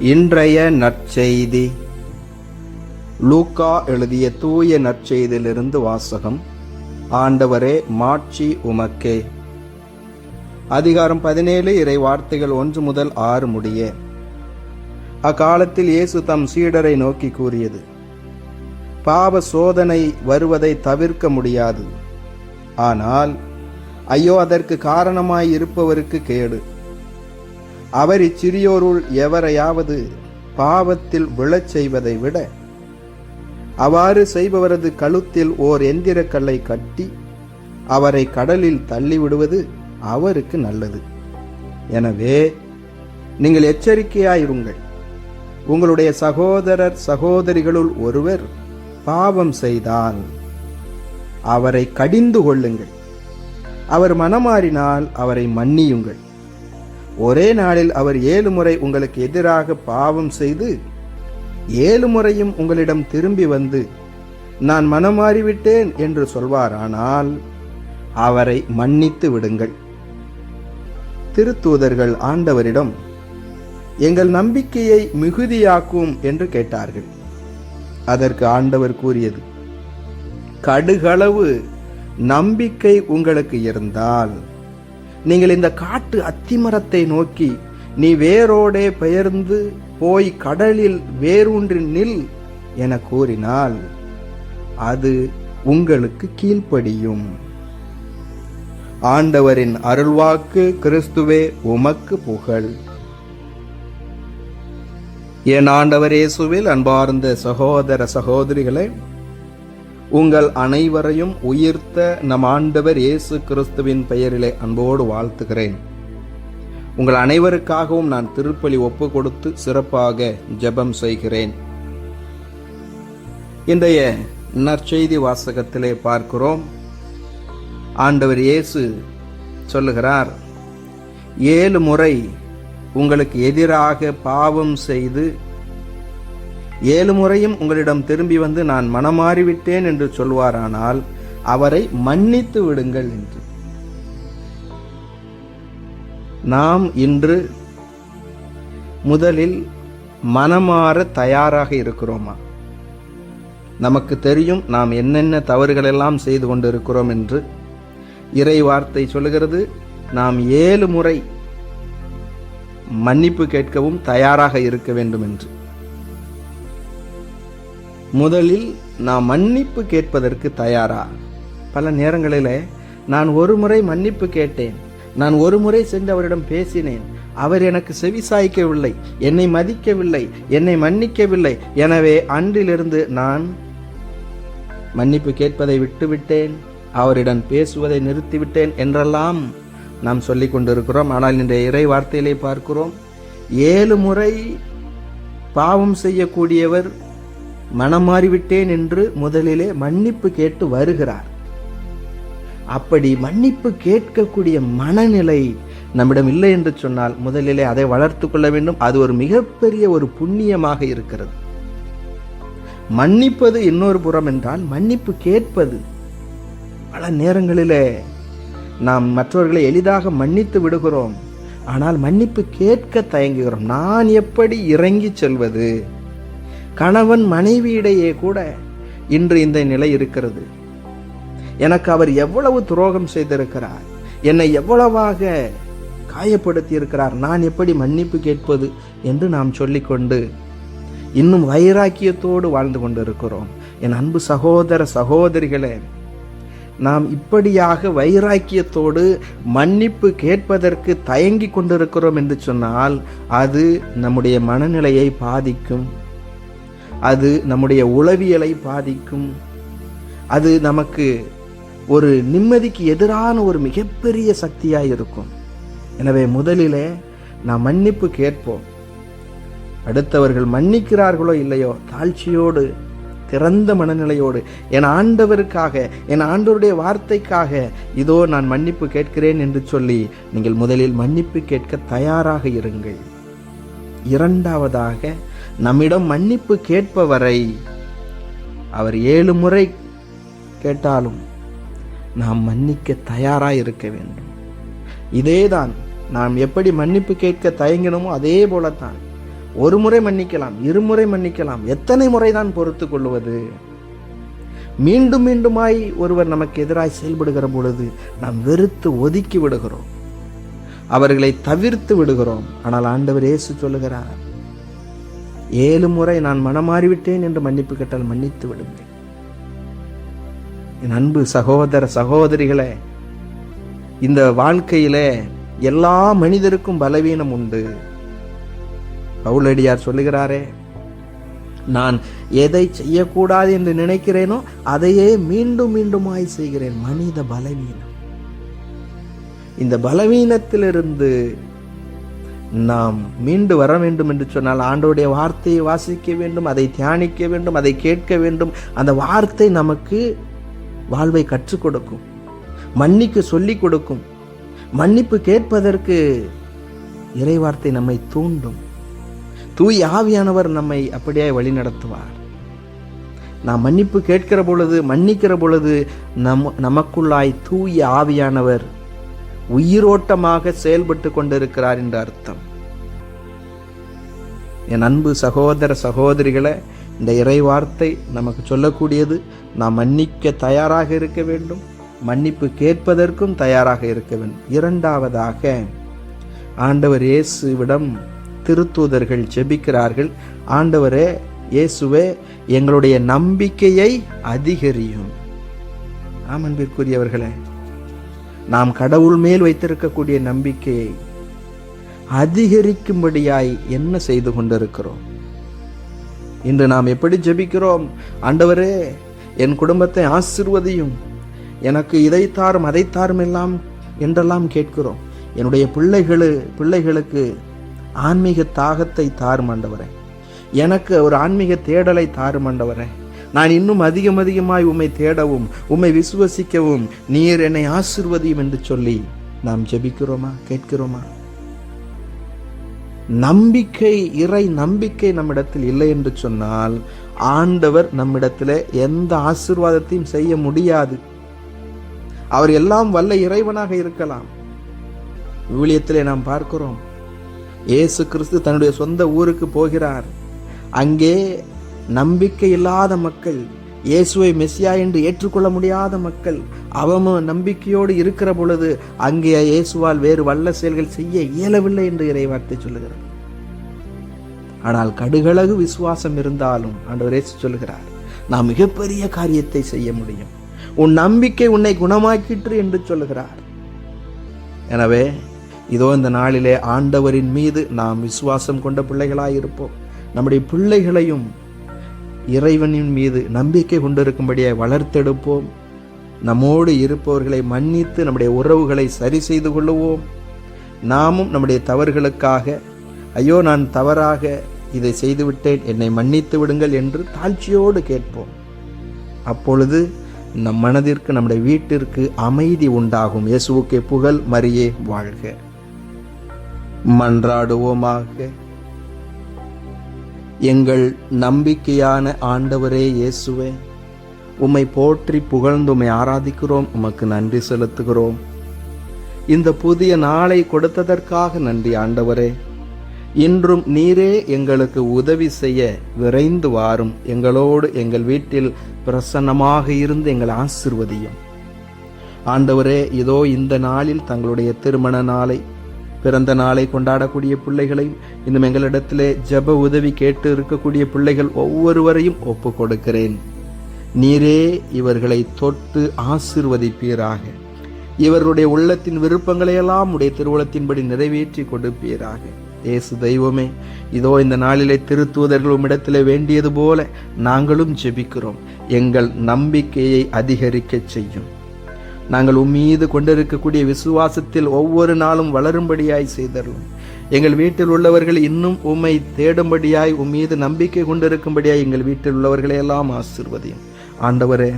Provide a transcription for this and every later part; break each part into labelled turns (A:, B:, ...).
A: இன்றைய நற்செய்தி. லூக்கா எழுதிய தூய நற்செய்தியிலிருந்து வாசகம். ஆண்டவரே மாட்சி உமக்கே. அதிகாரம் பதினேழு இறை வார்த்தைகள் ஒன்று முதல் ஆறு முடிய. அக்காலத்தில் இயேசு தம் சீடரை நோக்கி கூறியது பாவ சோதனை வருவதை தவிர்க்க முடியாது. ஆனால் ஐயோ அதற்கு காரணமாய் இருப்பவருக்கு கேடு. அவர் இச்சிறியோருள் எவரையாவது பாவத்தில் விழச் செய்வதை விட அவ்வாறு செய்பவரது கழுத்தில் ஓர் எந்திரக்கல்லை கட்டி அவரை கடலில் தள்ளிவிடுவது அவருக்கு நல்லது. எனவே நீங்கள் எச்சரிக்கையாயிருங்கள். உங்களுடைய சகோதரர் சகோதரிகளுள் ஒருவர் பாவம் செய்தால் அவரை கடிந்து கொள்ளுங்கள். அவர் மனமாறினால் அவரை மன்னியுங்கள். ஒரே நாளில் அவர் ஏழு முறை உங்களுக்கு எதிராக பாவம் செய்து ஏழு முறையும் உங்களிடம் திரும்பி வந்து நான் மனமாறிவிட்டேன் என்று சொல்வாரானால் அவரை மன்னித்து விடுங்கள். திருத்தூதர்கள் ஆண்டவரிடம் எங்கள் நம்பிக்கையை மிகுதியாக்கும் என்று கேட்டார்கள். அதற்கு ஆண்டவர் கூறியது கடுகளவு நம்பிக்கை உங்களுக்கு இருந்தால் நீங்கள் இந்த காட்டு அத்திமரத்தை நோக்கி நீ வேரோடே பெயர்ந்து போய் கடலில் வேரூன்றி நில் என கூறினால் அது உங்களுக்கு கீழ்ப்படியும். ஆண்டவரின் அருள்வாக்கு கிறிஸ்துவே உமக்கு புகழ். என் ஆண்டவர் இயேசுவில் அன்பார்ந்த சகோதர சகோதரிகளை உங்கள் அனைவரையும் உயிர்த்த நம் ஆண்டவர் இயேசு கிறிஸ்துவின் பெயரிலே அன்போடு வாழ்த்துகிறேன். உங்கள் அனைவருக்காகவும் நான் திருப்பலி ஒப்பு கொடுத்து சிறப்பாக ஜெபம் செய்கிறேன். இன்றைய நற்செய்தி வாசகத்திலே பார்க்கிறோம். ஆண்டவர் இயேசு சொல்லுகிறார் ஏழு முறை உங்களுக்கு எதிராக பாவம் செய்து ஏழு முறையும் உங்களிடம் திரும்பி வந்து நான் மனமாறிவிட்டேன் என்று சொல்வாரானால் அவரை மன்னித்து விடுங்கள் என்று. நாம் இன்று முதலில் மனமாற தயாராக இருக்கிறோமா? நமக்கு தெரியும் நாம் என்னென்ன தவறுகளெல்லாம் செய்து கொண்டிருக்கிறோம் என்று. இறை வார்த்தை சொல்லுகிறது நாம் ஏழு முறை மன்னிப்பு கேட்கவும் தயாராக இருக்க வேண்டும் என்று முதலில் நாம் மன்னிப்பு கேட்பதற்கு தயாரா? பல நேரங்களில் நான் ஒரு முறை மன்னிப்பு கேட்டேன். நான் ஒரு முறை சென்று அவரிடம் பேசினேன். அவர் எனக்கு செவிசாய்க்கவில்லை என்னை மதிக்கவில்லை என்னை மன்னிக்கவில்லை. எனவே அன்றிலிருந்து நான் மன்னிப்பு கேட்பதை விட்டுவிட்டேன் அவரிடம் பேசுவதை நிறுத்திவிட்டேன் என்றெல்லாம் நாம் சொல்லிக் கொண்டிருக்கிறோம். ஆனால் இன்றைய இறை வார்த்தையிலே பார்க்கிறோம் ஏழு முறை பாவம் செய்யக்கூடியவர் மனம் மாறிவிட்டேன் என்று முதலிலே மன்னிப்பு கேட்டு வருகிறார். அப்படி மன்னிப்பு கேட்கக்கூடிய மனநிலை நம்மிடம் இல்லை என்று சொன்னால் முதலிலே அதை வளர்த்து கொள்ள வேண்டும். அது ஒரு மிகப்பெரிய ஒரு புண்ணியமாக இருக்கிறது. மன்னிப்பது இன்னொரு புறம் என்றால் மன்னிப்பு கேட்பது. பல நேரங்களிலே நாம் மற்றவர்களை எளிதாக மன்னித்து விடுகிறோம். ஆனால் மன்னிப்பு கேட்க தயங்குகிறோம். நான் எப்படி இறங்கி செல்வது? கணவன் மனைவியிடையே கூட இன்று இந்த நிலை இருக்கிறது. எனக்கு அவர் எவ்வளவு துரோகம் செய்திருக்கிறார் என்னை எவ்வளவாக காயப்படுத்தி இருக்கிறார் நான் எப்படி மன்னிப்பு கேட்பது என்று நாம் சொல்லிக்கொண்டு இன்னும் வைராக்கியத்தோடு வாழ்ந்து கொண்டிருக்கிறோம். என் அன்பு சகோதர சகோதரிகளே நாம் இப்படியாக வைராக்கியத்தோடு மன்னிப்பு கேட்பதற்கு தயங்கி கொண்டிருக்கிறோம் என்று சொன்னால் அது நம்முடைய மனநிலையை பாதிக்கும். அது நம்முடைய உளவியலை பாதிக்கும். அது நமக்கு ஒரு நிம்மதிக்கு எதிரான ஒரு மிகப்பெரிய சக்தியாக இருக்கும். எனவே முதலிலே நாம் மன்னிப்பு கேட்போம். அடுத்தவர்கள் மன்னிக்கிறார்களோ இல்லையோ தாழ்ச்சியோடு திறந்த மனநிலையோடு என் ஆண்டவருக்காக என் ஆண்டவருடைய வார்த்தைக்காக இதோ நான் மன்னிப்பு கேட்கிறேன் என்று சொல்லி நீங்கள் முதலில் மன்னிப்பு கேட்க தயாராக இருங்கள். இரண்டாவதாக நம்மிடம் மன்னிப்பு கேட்பவரை அவர் ஏழு முறை கேட்டாலும் நாம் மன்னிக்க தயாராக இருக்க வேண்டும். இதேதான் நாம் எப்படி மன்னிப்பு கேட்க தயங்கினோமோ அதே போலத்தான் ஒரு முறை மன்னிக்கலாம் இருமுறை மன்னிக்கலாம் எத்தனை முறைதான் பொறுத்து கொள்வது? மீண்டும் மீண்டுமாய் ஒருவர் நமக்கு எதிராய் செயல்படுகிற பொழுது நாம் வெறுத்து ஒதுக்கி விடுகிறோம். அவர்களை தவிர்த்து விடுகிறோம். ஆனால் ஆண்டவர் இயேசு சொல்லுகிறார் ஏழு முறை நான் மனமாறிவிட்டேன் என்று மன்னிப்பு கேட்டால் மன்னித்து விடுங்கள். என் அன்பு சகோதர சகோதரிகளே இந்த வாழ்க்கையிலே எல்லா மனிதருக்கும் பலவீனம் உண்டு. பவுலடியார் சொல்லுகிறாரே நான் எதை செய்யக்கூடாது என்று நினைக்கிறேனோ அதையே மீண்டும் மீண்டுமாய் செய்கிறேன். மனித பலவீனம். இந்த பலவீனத்திலிருந்து நாம் மீண்டு வர வேண்டும் என்று சொன்னால் ஆண்டோடைய வார்த்தையை வாசிக்க வேண்டும் அதை தியானிக்க வேண்டும் அதை கேட்க வேண்டும். அந்த வார்த்தை நமக்கு வாழ்வை கற்றுக் கொடுக்கும் மன்னிக்கு சொல்லிக் கொடுக்கும். மன்னிப்பு கேட்பதற்கு இறைவார்த்தை நம்மை தூண்டும். தூய் ஆவியானவர் நம்மை அப்படியே வழி நடத்துவார். நாம் மன்னிப்பு கேட்கிற பொழுது மன்னிக்கிற பொழுது நம் நமக்குள்ளாய் தூய ஆவியானவர் உயிரோட்டமாக செயல்பட்டு கொண்டிருக்கிறார் என்ற அர்த்தம். என் அன்பு சகோதர சகோதரிகளை இந்த இறைவார்த்தை நமக்கு சொல்லக்கூடியது நாம் மன்னிக்க தயாராக இருக்க வேண்டும் மன்னிப்பு கேட்பதற்கும் தயாராக இருக்க வேண்டும். இரண்டாவதாக ஆண்டவர் இயேசுவிடம் திருத்தூதர்கள் ஜெபிக்கிறார்கள் ஆண்டவரே இயேசுவே எங்களுடைய நம்பிக்கையை அதிகரியும். ஆமன்பிற்குரியவர்களே நாம் கடவுள் மேல் வைத்திருக்கக்கூடிய நம்பிக்கையை அதிகரிக்கும்படியாய் என்ன செய்து கொண்டிருக்கிறோம்? இன்று நாம் எப்படி ஜெபிக்கிறோம்? ஆண்டவரே என் குடும்பத்தை ஆசிர்வதியும். எனக்கு இதை தாரும் அதை தாரும் எல்லாம் என்றெல்லாம் கேட்கிறோம். என்னுடைய பிள்ளைகளு பிள்ளைகளுக்கு ஆன்மீக தாகத்தை தாரும் ஆண்டவரே. எனக்கு ஒரு ஆன்மீக தேடலை தாரும் ஆண்டவரே. நான் இன்னும் அதிகம் அதிகமாய் உம்மை தேடவும் உம்மை விசுவசிக்கவும் நீர் என்னை ஆசிர்வதியும் என்று சொல்லி நாம் ஜெபிக்கிறோமா? கேட்கிறோமா? நம்பிக்கை இறை நம்பிக்கை நம்மிடத்தில் இல்லை என்று சொன்னால் ஆண்டவர் நம்மிடத்தில் எந்த ஆசிர்வாதத்தையும் செய்ய முடியாது. அவர் எல்லாம் வல்ல இறைவனாக இருக்கலாம். விவிலியத்திலே நாம் பார்க்கிறோம். இயேசு கிறிஸ்து தன்னுடைய சொந்த ஊருக்கு போகிறார். அங்கே நம்பிக்கை இல்லாத மக்கள் இயேசுவை மெஸ்ஸியா என்று ஏற்றுக்கொள்ள முடியாத மக்கள் அவம நம்பிக்கையோடு இருக்கிற பொழுது அங்கே இயேசுவால் வேறு வல்ல செயல்கள் செய்ய இயலவில்லை என்று இறைவார்த்தை சொல்லுகிறார் ஆனால் கடுகளகு விசுவாசம் இருந்தாலும் ஆண்டவர் இயேசு சொல்லுகிறார் நாம் மிகப்பெரிய காரியத்தை செய்ய முடியும். உன் நம்பிக்கை உன்னை குணமாக்கிற்று என்று சொல்லுகிறார். எனவே இதோ இந்த நாளிலே ஆண்டவரின் மீது நாம் விசுவாசம் கொண்ட பிள்ளைகளாய் இருப்போம். நம்முடைய பிள்ளைகளையும் இறைவனின் மீது நம்பிக்கை கொண்டிருக்கும்படியாய் வளர்த்தெடுப்போம். நம்மோடு இருப்பவர்களை மன்னித்து நம்முடைய உறவுகளை சரி செய்து கொள்ளுவோம். நாமும் நம்முடைய தவறுகளுக்காக ஐயோ நான் தவறாக இதை செய்துவிட்டேன் என்னை மன்னித்து விடுங்கள் என்று தாழ்ச்சியோடு கேட்போம். அப்பொழுது நம் மனதிற்கு நம்முடைய வீட்டிற்கு அமைதி உண்டாகும். இயேசுவுக்கு புகழ் மரியே வாழ்க. மன்றாடுவோமாக. எங்கள் நம்பிக்கையான ஆண்டவரே இயேசுவே உம்மை போற்றி புகழ்ந்து உம்மை ஆராதிக்கிறோம் உமக்கு நன்றி செலுத்துகிறோம். இந்த புதிய நாளை கொடுத்ததற்காக நன்றி ஆண்டவரே. இன்றும் நீரே எங்களுக்கு உதவி செய்ய விரைந்து வாரும். எங்களோடு எங்கள் வீட்டில் பிரசன்னமாக இருந்து எங்கள் ஆசிர்வதியும். ஆண்டவரே இதோ இந்த நாளில் தங்களுடைய திருமண நாளை பிறந்த நாளை கொண்டாடக்கூடிய பிள்ளைகளையும் இன்னும் எங்களிடத்திலே ஜெப உதவி கேட்டு இருக்கக்கூடிய பிள்ளைகள் ஒவ்வொருவரையும் ஒப்பு கொடுக்கிறேன் நீரே இவர்களை தொட்டு ஆசிர்வதிப்பீராக. இவர்களுடைய உள்ளத்தின் விருப்பங்களை எல்லாம் உடைய திருவுளத்தின்படி நிறைவேற்றி கொடுப்பீராக. இயேசு தெய்வமே இதோ இந்த நாளிலே திருத்துவதர்கள் உம்மிடத்தில் வேண்டியது போல நாங்களும் ஜெபிக்கிறோம். எங்கள் நம்பிக்கையை அதிகரிக்கச் செய்யும். நாங்கள் உம்மீது கொண்டிருக்கக்கூடிய விசுவாசத்தில் ஒவ்வொரு நாளும் வளரும்படியாய் செய்தருளும். எங்கள் வீட்டில் உள்ளவர்கள் இன்னும் உம்மை தேடும்படியாய் உம்மீது நம்பிக்கை கொண்டிருக்கும்படியாய் எங்கள் வீட்டில் உள்ளவர்களை எல்லாம் ஆசிர்வதியும். ஆண்டவரே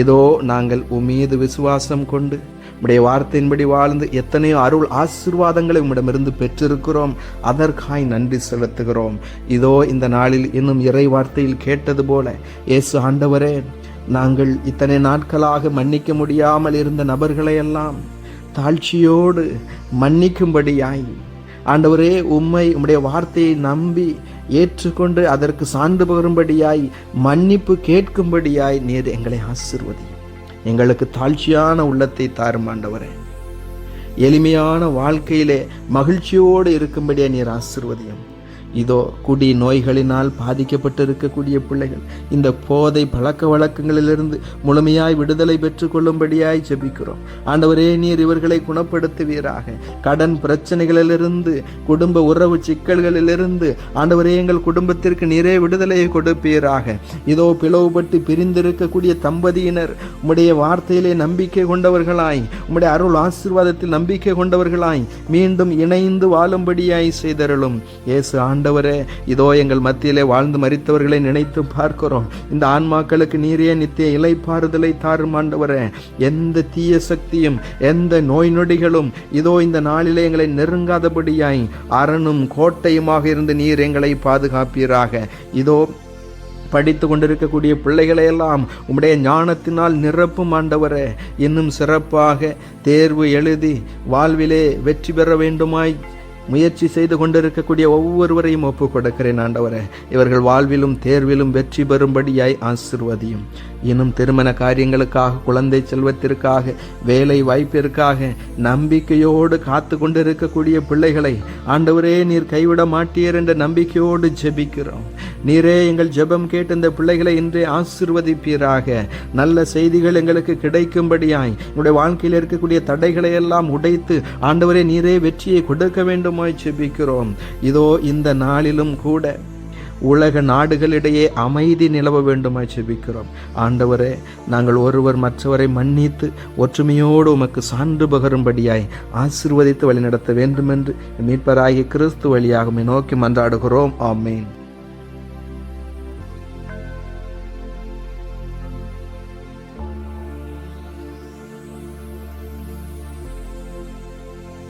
A: இதோ நாங்கள் உம்மீது விசுவாசம் கொண்டு உடைய வார்த்தையின்படி வாழ்ந்து எத்தனையோ அருள் ஆசிர்வாதங்களை உம்மிடமிருந்து பெற்றிருக்கிறோம். அதற்காய் நன்றி செலுத்துகிறோம். இதோ இந்த நாளில் இன்னும் இறை வார்த்தையில் கேட்டது போல இயேசு ஆண்டவரே நாங்கள் இத்தனை நாட்களாக மன்னிக்க முடியாமல் இருந்த நபர்களையெல்லாம் தாழ்ச்சியோடு மன்னிக்கும்படியாய் ஆண்டவரே உம்மை உம்முடைய வார்த்தையை நம்பி ஏற்றுக்கொண்டு அதற்கு சான்று பகரும்படியாய் மன்னிப்பு கேட்கும்படியாய் நீர் எங்களை ஆசிர்வதி எங்களுக்கு தாழ்ச்சியான உள்ளத்தை தாரும் ஆண்டவரே. எளிமையான வாழ்க்கையிலே மகிழ்ச்சியோடு இருக்கும்படியா நீர் ஆசிர்வதியும். இதோ குடி நோய்களினால் பாதிக்கப்பட்டிருக்கக்கூடிய பிள்ளைகள் இந்த போதை பழக்க வழக்கங்களிலிருந்து முழுமையாய் விடுதலை பெற்றுக்கொள்ளும்படியாய் ஜெபிக்கிறோம். ஆண்டவரே நீர் இவர்களை குணப்படுத்துவீராக. கடன் பிரச்சனைகளிலிருந்து குடும்ப உறவு சிக்கல்களிலிருந்து ஆண்டவரே எங்கள் குடும்பத்திற்கு நீரே விடுதலையை கொடுப்பீராக. இதோ பிளவுபட்டு பிரிந்திருக்கக்கூடிய தம்பதியினர் உம்முடைய வார்த்தையிலே நம்பிக்கை கொண்டவர்களாய் உம்முடைய அருள் ஆசீர்வாதத்தில் நம்பிக்கை கொண்டவர்களாய் மீண்டும் இணைந்து வாழும்படியாய் செய்தருளும். இயேசு ஆண்டவரே இதோ எங்கள் மத்தியிலே வாழ்ந்து மறித்தவர்களை நினைத்து பார்க்கிறோம். இந்த ஆன்மாக்களுக்கு நீரே நித்திய இலைப்பாறுதலை தாரும் ஆண்டவரே. எந்த தீய சக்தியும் எந்த நோய் நொடிகளும் இதோ இந்த நாளிலே எங்களை நெருங்காதபடியாய் அரணும் கோட்டையுமாக இருந்து நீர் எங்களை பாதுகாப்பீராக. இதோ படித்து கொண்டிருக்கக்கூடிய பிள்ளைகளை எல்லாம் உம்முடைய ஞானத்தினால் நிரப்பும் ஆண்டவரே. இன்னும் சிறப்பாக தேர்வு எழுதி வாழ்விலே வெற்றி பெற வேண்டுமாய் முயற்சி செய்து கொண்டிருக்கக்கூடிய ஒவ்வொருவரையும் ஒப்புக் கொடுக்கிறேன் ஆண்டவரே. இவர்கள் வாழ்விலும் தேர்விலும் வெற்றி பெறும்படியாய் ஆசிர்வதியும். இன்னும் திருமண காரியங்களுக்காக குழந்தை செல்வத்திற்காக வேலை வாய்ப்பிற்காக நம்பிக்கையோடு காத்து கொண்டிருக்கக்கூடிய பிள்ளைகளை ஆண்டவரே நீர் கைவிட மாட்டீர் என்ற நம்பிக்கையோடு ஜெபிக்கிறோம். நீரே எங்கள் ஜெபம் கேட்டு இந்த பிள்ளைகளை இன்றே ஆசிர்வதிப்பீராக. நல்ல செய்திகள் எங்களுக்கு கிடைக்கும்படியாய் உங்களுடைய வாழ்க்கையில் இருக்கக்கூடிய தடைகளை எல்லாம் உடைத்து ஆண்டவரே நீரே வெற்றியை கொடுக்க வேண்டுமாய் ஜெபிக்கிறோம். இதோ இந்த நாளிலும் கூட உலக நாடுகளிடையே அமைதி நிலவ வேண்டுமாய் ஜெபிக்கிறோம் ஆண்டவரே நாங்கள் ஒருவர் மற்றவரை மன்னித்து ஒற்றுமையோடு உமக்கு சான்று பகரும்படியாய் ஆசிர்வதித்து வழிநடத்த வேண்டுமென்று மீட்பராகிய கிறிஸ்து வழியாக நோக்கி மன்றாடுகிறோம். ஆமேன்.